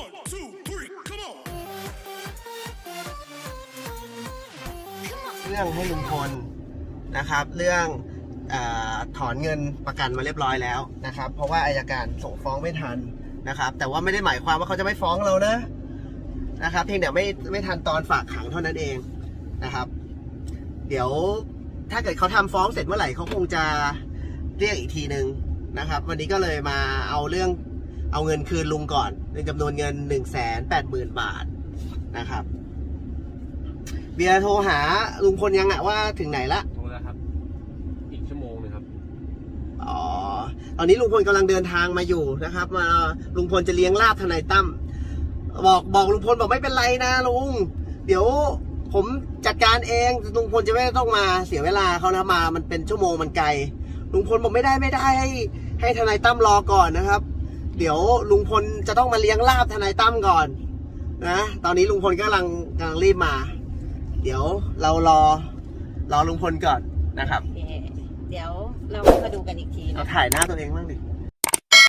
One, two, three, come on. เรื่องให้ลุงพลนะครับ เรื่องเออถอนเงินประกันมาเรียบร้อยแล้วนะครับ เพราะว่าอายการส่งฟ้องไม่ทันนะครับ แต่ว่าไม่ได้หมายความว่าเขาจะไม่ฟ้องเรานะนะครับเพียงแต่ไม่ไม่ทันตอนฝากขังเท่านั้นเองนะครับ เดี๋ยวถ้าเกิดเขาทำฟ้องเสร็จเมื่อไหร่เขาคงจะเรียกอีกทีหนึ่งนะครับ วันนี้ก็เลยมาเอาเรื่อง เอาเงินคืนลุงก่อน ในจำนวนเงิน1นึ่งแสนแปดหมื่นบาทนะครับ เบียร์โทรหาลุงพลยังอะว่าถึงไหนละโทรแล้วครับ อีกชั่วโมงหนึงครับ อ๋อตอนนี้ลุงพลกำลังเดินทางมาอยู่นะครับ มาลุงพลจะเลี้ยงลาบทนายตั้มบอกบอกลุงพลบอกไม่เป็นไรนะลุง เดี๋ยวผมจัดการเองลุงพลจะไม่ต้องมาเสียเวลาเขานะมา มันเป็นชั่วโมงมันไกลลุงพลบอกไม่ได้ไม่ได้ให้ ให้ทนายตั้มรอก่อนนะครับ เดี๋ยวลุงพลจะต้องมาเลี้ยงลาบทนายตั้มก่อนนะตอนนี้ลุงพลกำลังกำลังรีบมา เดี๋ยวเรารอรอลุงพลก่อนนะครับโอเคเดี๋ยวเรามาดูกันอีกทีเรานะ ถ่ายหน้าตัวเองบ้างดิอ